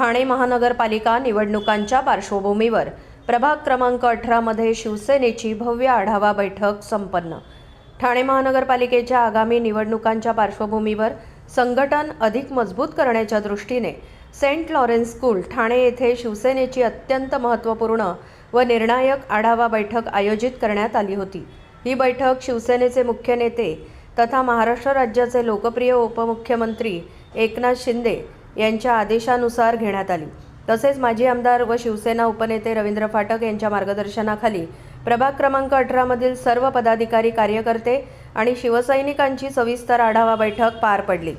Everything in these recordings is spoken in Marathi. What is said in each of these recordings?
ठाणे महानगरपालिका निवडणुकांच्या पार्श्वभूमीवर प्रभाग क्रमांक अठरामध्ये शिवसेनेची भव्य आढावा बैठक संपन्न. ठाणे महानगरपालिकेच्या आगामी निवडणुकांच्या पार्श्वभूमीवर संघटन अधिक मजबूत करण्याच्या दृष्टीने सेंट लॉरेन्स स्कूल ठाणे येथे शिवसेनेची अत्यंत महत्त्वपूर्ण व निर्णायक आढावा बैठक आयोजित करण्यात आली होती. ही बैठक शिवसेनेचे मुख्य नेते तथा महाराष्ट्र राज्याचे लोकप्रिय उपमुख्यमंत्री एकनाथ शिंदे यांच्या आदेशानुसार घेण्यात आली. तसेच माजी आमदार व शिवसेना उपनेते रवींद्र फाटक यांच्या मार्गदर्शनाखाली प्रभाग क्रमांक अठरामधील सर्व पदाधिकारी कार्यकर्ते आणि शिवसैनिकांची सविस्तर आढावा बैठक पार पडली.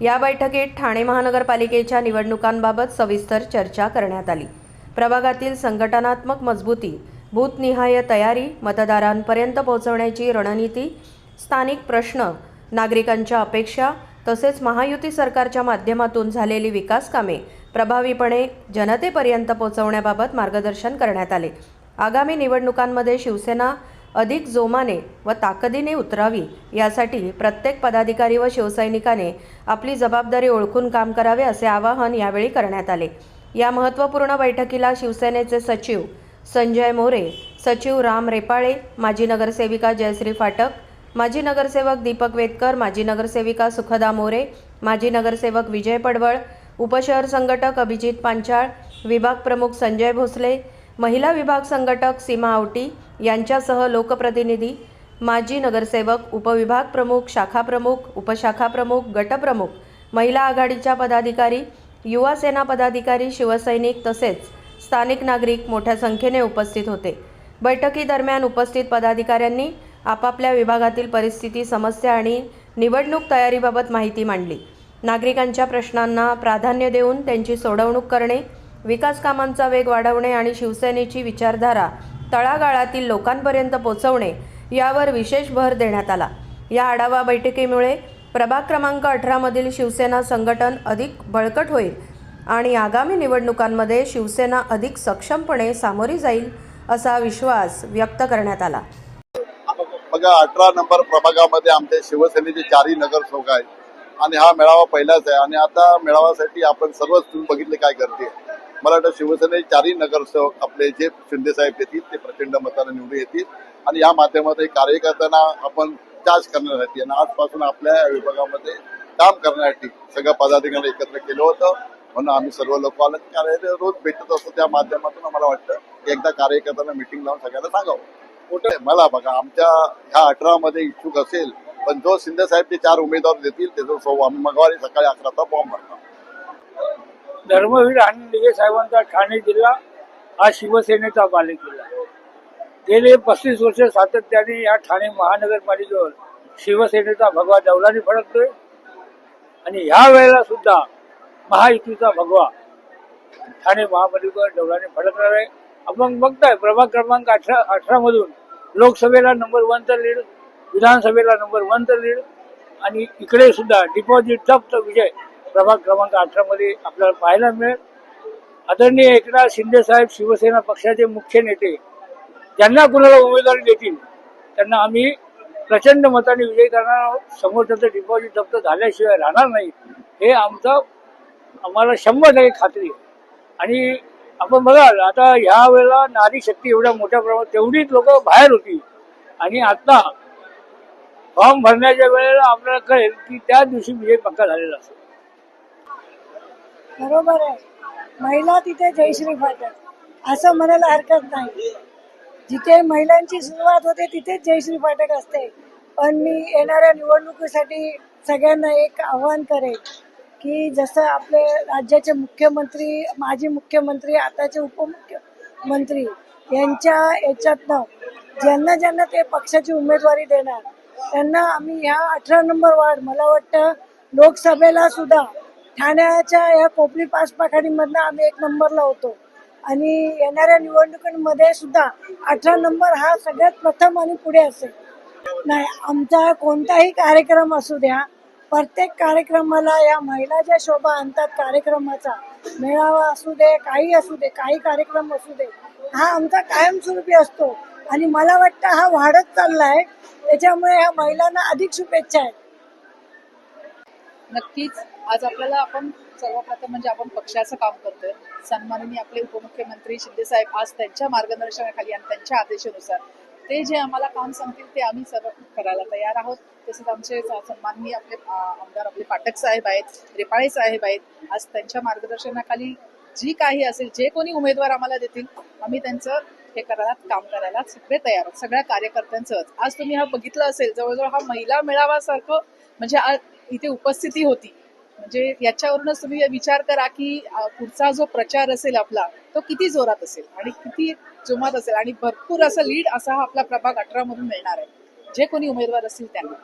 या बैठकीत ठाणे महानगरपालिकेच्या निवडणुकांबाबत सविस्तर चर्चा करण्यात आली. प्रभागातील संघटनात्मक मजबूती भूतनिहाय तयारी मतदारांपर्यंत पोहोचवण्याची रणनीती स्थानिक प्रश्न नागरिकांच्या अपेक्षा तसेच महायुती सरकारच्या माध्यमातून झालेली विकासकामे प्रभावीपणे जनतेपर्यंत पोहोचवण्याबाबत मार्गदर्शन करण्यात आले. आगामी निवडणुकांमध्ये शिवसेना अधिक जोमाने व ताकदीने उतरावी यासाठी प्रत्येक पदाधिकारी व शिवसैनिकाने आपली जबाबदारी ओळखून काम करावे असे आवाहन यावेळी करण्यात आले. या महत्त्वपूर्ण बैठकीला शिवसेनेचे सचिव संजय मोरे सचिव राम रेपाळे माजी नगरसेविका जयश्री फाटक माजी नगरसेवक दीपक वेदकर माजी नगरसेविका सुखदा मोरे माजी नगरसेवक विजय पडवळ उपशहर संघटक अभिजित पांचाळ विभाग प्रमुख संजय भोसले महिला विभाग संघटक सीमा आवटी यांच्यासह लोकप्रतिनिधी माजी नगरसेवक उपविभाग प्रमुख शाखा प्रमुख उपशाखा प्रमुख गटप्रमुख महिला आघाडीच्या पदाधिकारी युवा सेना पदाधिकारी शिवसैनिक तसेच स्थानिक नागरिक मोठ्या संख्येने उपस्थित होते. बैठकीदरम्यान उपस्थित पदाधिकाऱ्यांनी आपापल्या विभागातील परिस्थिती समस्या आणि निवडणूक तयारीबाबत माहिती मांडली. नागरिकांच्या प्रश्नांना प्राधान्य देऊन त्यांची सोडवणूक करणे विकास कामांचा वेग वाढवणे आणि शिवसेनेची विचारधारा तळागाळातील लोकांपर्यंत पोचवणे यावर विशेष भर देण्यात आला. या आढावा बैठकीमुळे प्रभाग क्रमांक अठरामधील शिवसेना संघटन अधिक बळकट होईल आणि आगामी निवडणुकांमध्ये शिवसेना अधिक सक्षमपणे सामोरी जाईल असा विश्वास व्यक्त करण्यात आला. बघा अठरा नंबर प्रभागामध्ये आमच्या शिवसेनेचे चारही नगरसेवक आहेत. आणि हा मेळावा पहिलाच आहे. आणि आता मेळाव्यासाठी आपण सर्वच तुम्ही बघितले काय करते. मला वाटतं शिवसेनेचे चारही नगरसेवक आपले जे शिंदे साहेब येतील ते प्रचंड मताने निवडून येतील. आणि या माध्यमातून कार्यकर्त्यांना आपण चार्ज करण्यासाठी आणि आजपासून आपल्या विभागामध्ये काम करण्यासाठी सगळ्या पदाधिकाऱ्यांना एकत्र केलं होतं. म्हणून आम्ही सर्व लोक आलो कार्य रोज भेटत असतो त्या माध्यमातून. आम्हाला वाटतं की एकदा कार्यकर्त्यांना मिटिंग लावून सगळ्यांना सांगावं. मला बघा आमच्या ह्या अठरा मध्ये इच्छुक असेल पण जो शिंदे साहेब ते चार उमेदवार देतील त्याचा सो आम्ही मंगळवारी सकाळी अकराचा फॉर्म भरणार. धर्मवीर आणि दिगे साहेबांचा ठाणे जिल्हा हा शिवसेनेचा बालेकिल्ला गेले पस्तीस वर्ष सातत्याने या ठाणे महानगरपालिकेवर शिवसेनेचा भगवा दौलाने फडकतोय. आणि ह्या वेळेला सुद्धा महायुतीचा भगवा ठाणे महापालिकेवर डौलाने फडकणार आहे. आपण बघताय प्रभाग क्रमांक अठरा अठरा मधून लोकसभेला नंबर वनचा लीड विधानसभेला नंबर वनचा लीड आणि इकडे सुद्धा डिपॉझिट टपचा विजय प्रभाग क्रमांक अठरा मध्ये आपल्याला पाहायला मिळेल. आदरणीय एकनाथ शिंदे साहेब शिवसेना पक्षाचे मुख्य नेते ज्यांना कुणाला उमेदवारी देतील त्यांना आम्ही प्रचंड मताने विजयी करणार आहोत. समोर त्याचं डिपॉझिट जप्त झाल्याशिवाय राहणार नाही. हे आमचं आम्हाला शंभर टक्के खात्री आहे. आणि आपण बघाल आता ह्या वेळेला नारी शक्ती एवढ्या मोठ्या प्रमाणात तेवढीच लोक बाहेर होती. आणि आता फॉर्म भरण्याच्या वेळेला आपल्याला कळेल की त्या दिवशी विजय पक्का झालेला असेल बरोबर आहे. महिला तिथे जयश्री फाटक असं म्हणायला हरकत नाही. जिथे महिलांची सुरुवात होते तिथेच जयश्री फाटक असते. पण मी येणाऱ्या निवडणुकीसाठी सगळ्यांना एक आव्हान करेन की जसं आपले राज्याचे मुख्यमंत्री माजी मुख्यमंत्री आताचे उपमुख्यमंत्री यांच्या याच्यातनं ज्यांना ज्यांना ते पक्षाची उमेदवारी देणार त्यांना आम्ही ह्या अठरा नंबर वार्ड मला वाटतं लोकसभेला सुद्धा ठाण्याच्या या कोपरी पाचपाखाडीमधनं आम्ही एक नंबरला होतो. आणि येणाऱ्या निवडणुकीमध्ये सुद्धा अठरा नंबर हा सगळ्यात प्रथम आणि पुढे असेल. नाही आमचा कोणताही कार्यक्रम असू द्या प्रत्येक कार्यक्रमाला या महिला ज्या शोभा आणतात कार्यक्रमाचा मेळावा असू दे काही असू दे काही कार्यक्रम असू दे हा आमचा कायमस्वरूपी असतो. आणि मला वाटतं हा वाढत चाललाय. त्याच्यामुळे ह्या महिलांना अधिक शुभेच्छा आहेत. नक्कीच. आज आपल्याला आपण सर्वप्रथम म्हणजे आपण पक्षाचं काम करतोय. सन्माननीय आपले उपमुख्यमंत्री शिंदे साहेब आज त्यांच्या मार्गदर्शनाखाली आणि त्यांच्या आदेशानुसार ते जे आम्हाला काम सांगतील ते आम्ही सर्व करायला तयार आहोत. तसेच आमचे सन्माननीय आपले आमदार आपले पाठक साहेब आहेत रेपाळे साहेब आहेत. आज त्यांच्या मार्गदर्शनाखाली जी काही असेल जे कोणी उमेदवार आम्हाला देतील आम्ही त्यांचं हे करायला काम करायला सगळे तयार आहोत. सगळ्या कार्यकर्त्यांचं आज. तुम्ही हा बघितलं असेल जवळजवळ हा महिला मेळावासारखं म्हणजे आज इथे उपस्थिती होती. म्हणजे याच्यावरूनच तुम्ही विचार करा की पुढचा जो प्रचार असेल आपला तो किती जोरात असेल आणि किती जोमात असेल आणि भरपूर असं लीड असा हा आपला प्रभाग अठरा मधून मिळणार आहे. जे कोणी उमेदवार असतील त्यांना.